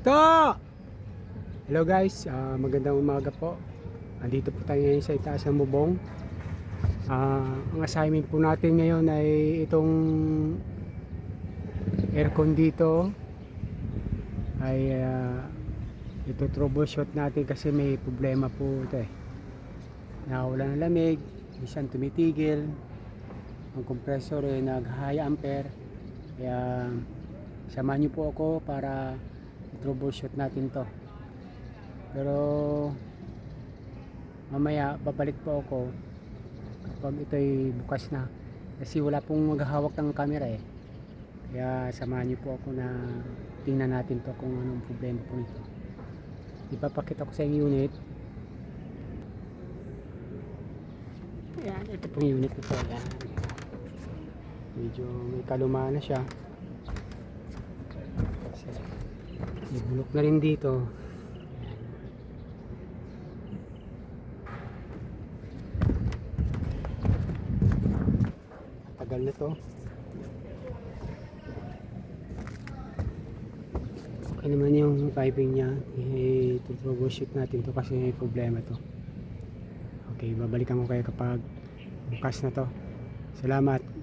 To! Hello guys, ah, magandang umaga po. Andito po tayo ngayon sa itaas ng bubong. Ah, ang assignment po natin ngayon ay itong aircon dito ay ah, ito troubleshoot natin kasi may problema po ito eh. Nakawala ng lamig, minsan tumitigil. Ang compressor ay nag high ampere. Kaya samahan niyo po ako para troubleshoot natin to. Pero mamaya babalik po ako kapag ito'y bukas na. Kasi wala pong maghahawak ng camera eh. Kaya samahan niyo po ako na tingnan natin to kung anong problema po nito. Ipapakita ko sa yung unit. Ayan, ito pong unit na to Ayan. medyo may kalumaan na siya may bulok na rin dito. Tagal na to. Okay naman yung piping niya. Eh, troubleshoot natin to kasi may problema to. Okay, babalikan ko kayo kapag bukas na to. Salamat.